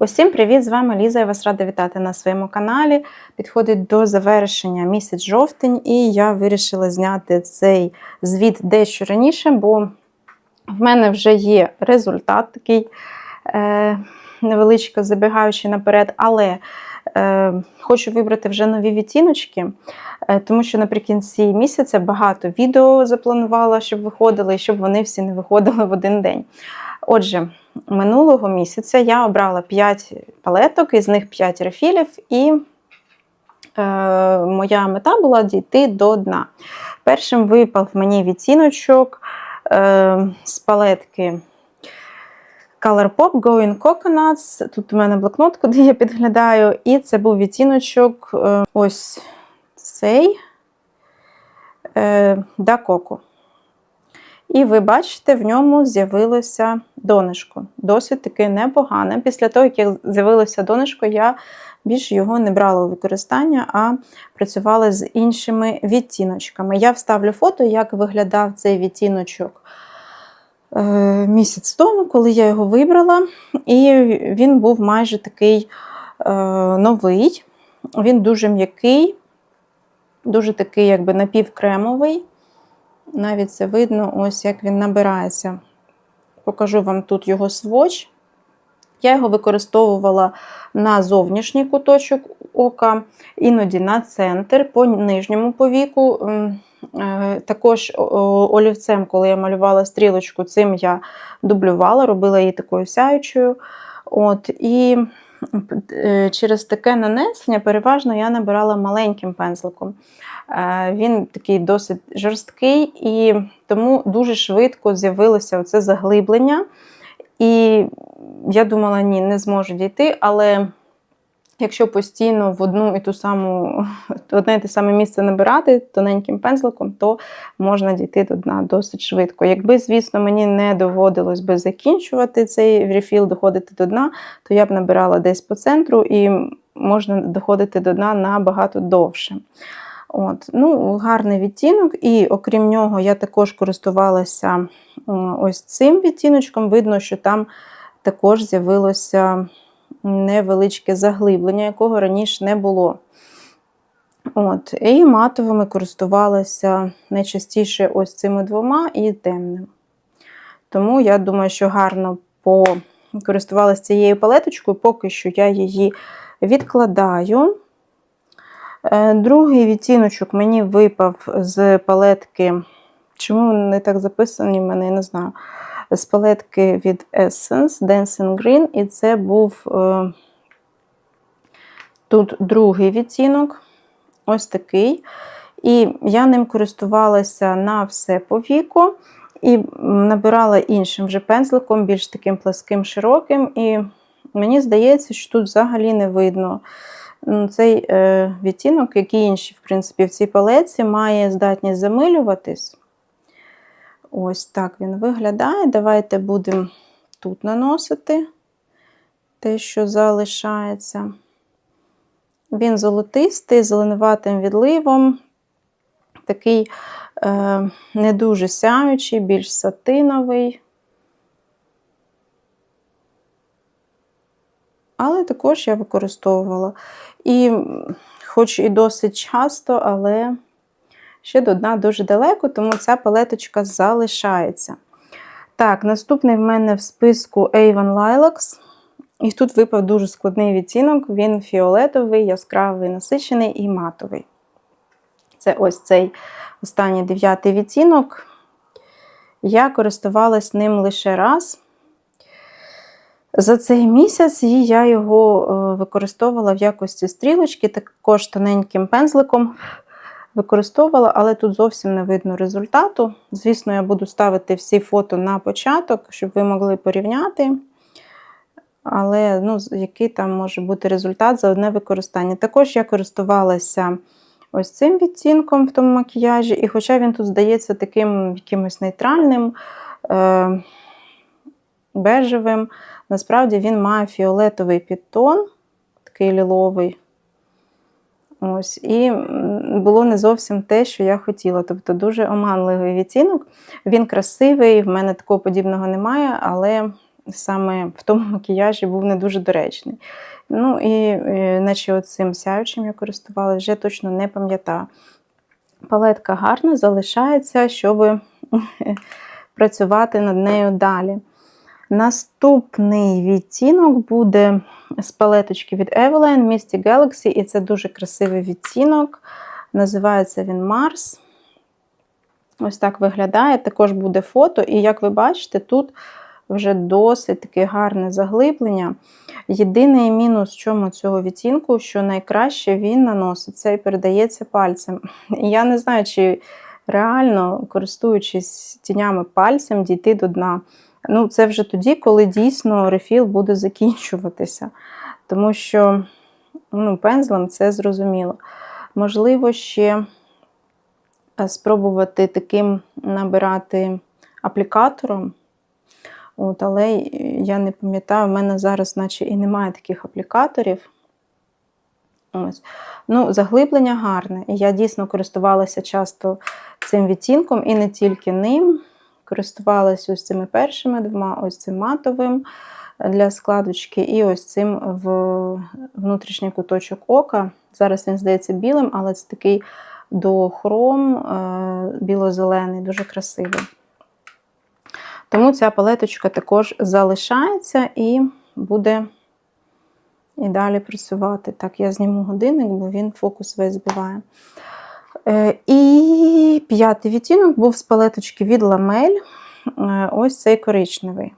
Усім привіт! З вами Ліза. Я вас рада вітати на своєму каналі. Підходить до завершення місяць жовтень, і я вирішила зняти цей звіт дещо раніше, бо в мене вже є результат такий е, невеличко забігаючи наперед, але е, хочу вибрати вже нові відтіночки, е, тому що наприкінці місяця багато відео запланувала, щоб виходили, і щоб вони всі не виходили в один день. Отже, минулого місяця я обрала 5 палеток, із них 5 рефілів, і е, моя мета була дійти до дна. Першим випав мені відтіночок е, з палетки Colourpop Going Coconuts. Тут у мене блокнот, куди я підглядаю, і це був відтіночок е, ось цей е, Дакоку. І ви бачите, в ньому з'явилося донишко. Досить таки непогане. Після того, як з'явилося донишко, я більше його не брала у використання, а працювала з іншими відтіночками. Я вставлю фото, як виглядав цей відтіночок е, місяць тому, коли я його вибрала. І він був майже такий е, новий. Він дуже м'який, дуже такий, якби напівкремовий. Навіть це видно, ось як він набирається. Покажу вам тут його сводч. Я його використовувала на зовнішній куточок ока, іноді на центр, по нижньому повіку. Також олівцем, коли я малювала стрілочку, цим я дублювала, робила її такою сяючою. От, І е, через таке нанесення переважно я набирала маленьким пензликом. Е, він такий досить жорсткий, і тому дуже швидко з'явилося це заглиблення. І я думала, ні, не зможу дійти, але якщо постійно в одну і ту саму, одне і те саме місце набирати тоненьким пензликом, то можна дійти до дна досить швидко. Якби, звісно, мені не доводилось би закінчувати цей рефіл, доходити до дна, то я б набирала десь по центру і можна доходити до дна набагато довше. От, ну, Гарний відтінок, і окрім нього, я також користувалася ось цим відтіночком. Видно, що там також з'явилося невеличке заглиблення, якого раніше не було. От, І матовими користувалася найчастіше ось цими двома і темним. Тому я думаю, що гарно покористувалася цією палеточкою, поки що я її відкладаю. Е, другий відтіночок мені випав з палетки. Чому не так записані, в мене я не знаю. З палетки від Essence Dancing Green, і це був е, тут другий відтінок, ось такий. І я ним користувалася на все по віку і набирала іншим вже пензликом, більш таким пласким, широким. І мені здається, що тут взагалі не видно цей е, відтінок, як і інші, в принципі, в цій палеці, має здатність замилюватись. Ось так він виглядає. Давайте будемо тут наносити те, що залишається. Він золотистий, зеленуватим відливом, такий е, не дуже сяючий, більш сатиновий. Але також я використовувала. І, хоч і досить часто, але ще до дна дуже далеко, тому ця палеточка залишається. Так, наступний в мене в списку Avon Lilacs. І тут випав дуже складний відтінок, він фіолетовий, яскравий, насичений і матовий. Це ось цей останній дев'ятий відтінок. Я користувалась ним лише раз. За цей місяць і я його е, використовувала в якості стрілочки, також тоненьким пензликом використовувала, але тут зовсім не видно результату. Звісно, я буду ставити всі фото на початок, щоб ви могли порівняти. Але ну, який там може бути результат за одне використання. Також я користувалася ось цим відтінком в тому макіяжі, і хоча він тут здається таким якимось нейтральним, е- бежевим, Насправді він має фіолетовий підтон, такий ліловий. Ось, І було не зовсім те, що я хотіла. Тобто дуже оманливий відтінок. Він красивий, в мене такого подібного немає, але саме в тому макіяжі був не дуже доречний. Ну і е, наче оцим сяючим я користувалася, вже точно не пам'ятаю. Палетка гарна, залишається, щоб працювати над нею далі. Наступний відтінок буде з палеточки від Eveline Misty Galaxy, і це дуже красивий відтінок. Називається він Mars. Ось так виглядає. Також буде фото, і як ви бачите, тут вже досить таке гарне заглиблення. Єдиний мінус в чому цього відтінку, що найкраще він наноситься і передається пальцем. Я не знаю, чи реально, користуючись тінями пальцем, дійти до дна. Ну, Це вже тоді, коли дійсно рефіл буде закінчуватися. Тому що ну, пензлем це зрозуміло. Можливо, ще е, спробувати таким набирати аплікатором. От, Але я не пам'ятаю, в мене зараз, наче і немає таких аплікаторів. Ось. Ну, Заглиблення гарне. Я дійсно користувалася часто цим відтінком і не тільки ним. Користувалася ось цими першими двома, ось цим матовим для складочки, і ось цим в внутрішній куточок ока. Зараз він здається білим, але це такий дохром е, біло-зелений, дуже красивий. Тому ця палеточка також залишається і буде і далі працювати. Так, я зніму годинник, бо він фокус весь збиває. Е, і п'ятий відтінок був з палеточки від ламель. Е, ось цей коричневий.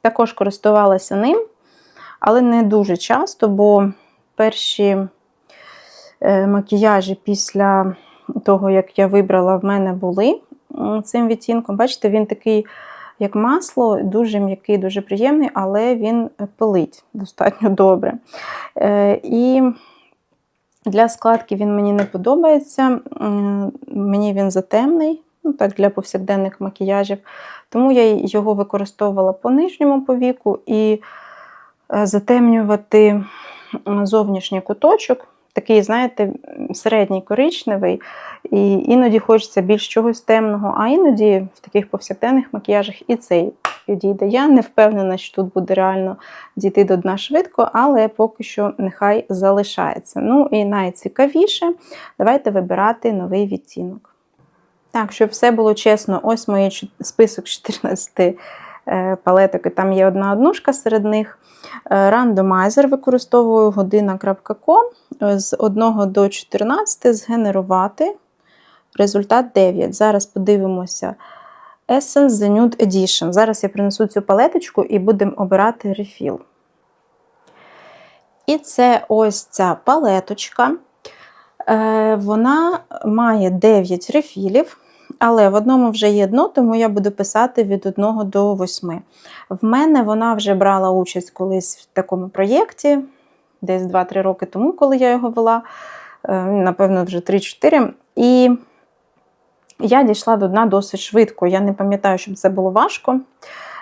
Також користувалася ним, але не дуже часто, бо перші е, макіяжі після того, як я вибрала, в мене були цим відтінком. Бачите, він такий, як масло, дуже м'який, дуже приємний, але він пилить достатньо добре. І для складки він мені не подобається, мені він затемний, ну так, для повсякденних макіяжів. Тому я його використовувала по нижньому повіку і е, затемнювати зовнішній куточок такий, знаєте, середній коричневий, і іноді хочеться більш чогось темного, а іноді в таких повсякденних макіяжах і цей підійде. Я не впевнена, що тут буде реально дійти до дна швидко, але поки що нехай залишається. Ну і найцікавіше, давайте вибирати новий відтінок. Так, щоб все було чесно, ось мій список 14 е, палеток, і там є одна однушка серед них. Е, рандомайзер використовую година.com з 1 до 14 згенерувати результат 9. Зараз подивимося Essence The Nude Edition. Зараз я принесу цю палеточку і будемо обирати рефіл. І це ось ця палеточка. Е, вона має 9 рефілів. Але в одному вже є дно, тому я буду писати від 1 до 8. В мене вона вже брала участь колись в такому проєкті, десь 2-3 роки тому, коли я його вела, е, напевно, вже 3-4. І я дійшла до дна досить швидко. Я не пам'ятаю, щоб це було важко.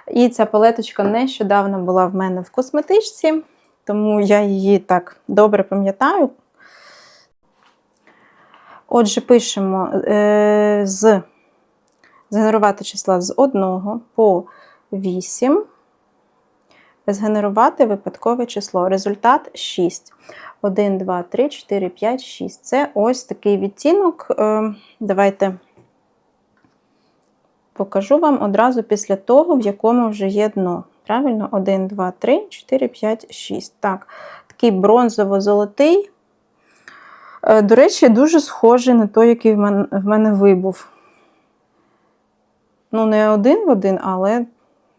І ця палеточка нещодавно була в мене в косметичці, тому я її так добре пам'ятаю. Отже, пишемо е, з згенерувати числа з 1 по 8, згенерувати випадкове число. Результат 6. 1, 2, 3, 4, 5, 6. Це ось такий відтінок. Е, давайте покажу вам одразу після того, в якому вже є дно. Правильно? 1, 2, 3, 4, 5, 6. Так, такий бронзово-золотий. Е, до речі, дуже схожий на той, який в мене вибув. Ну, не один в один, але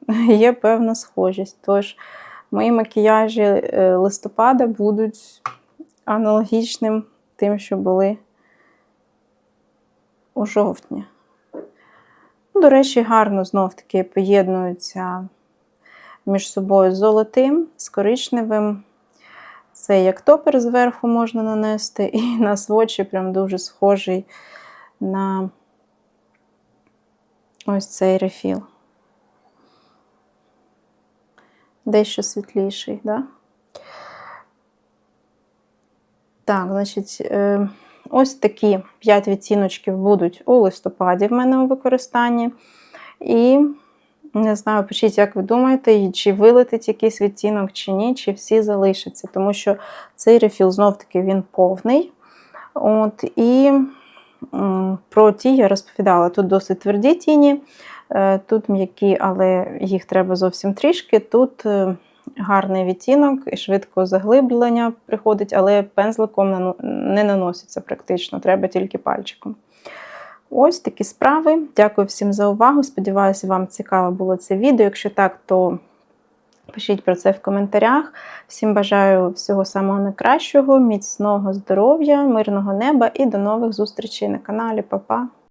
є певна схожість. Тож, мої макіяжі е, листопада будуть аналогічним тим, що були у жовтні. До речі, гарно знов-таки поєднуються між собою золотим, з коричневим. Це як топер зверху можна нанести, і на свочі прям дуже схожий на ось цей рефіл. Дещо світліший, да? Так, значить, е, ось такі 5 відтіночків будуть у листопаді в мене у використанні. І Не знаю, пишіть, як ви думаєте, чи вилетить якийсь відтінок, чи ні, чи всі залишаться, тому що цей рефіл знов-таки він повний. От, І про ті я розповідала. Тут досить тверді тіні, тут м'які, але їх треба зовсім трішки. Тут е, гарний відтінок і швидко заглиблення приходить, але пензликом не наноситься практично, треба тільки пальчиком. Ось такі справи. Дякую всім за увагу. Сподіваюся, вам цікаво було це відео. Якщо так, то пишіть про це в коментарях. Всім бажаю всього самого найкращого, міцного здоров'я, мирного неба і до нових зустрічей на каналі. Па-па!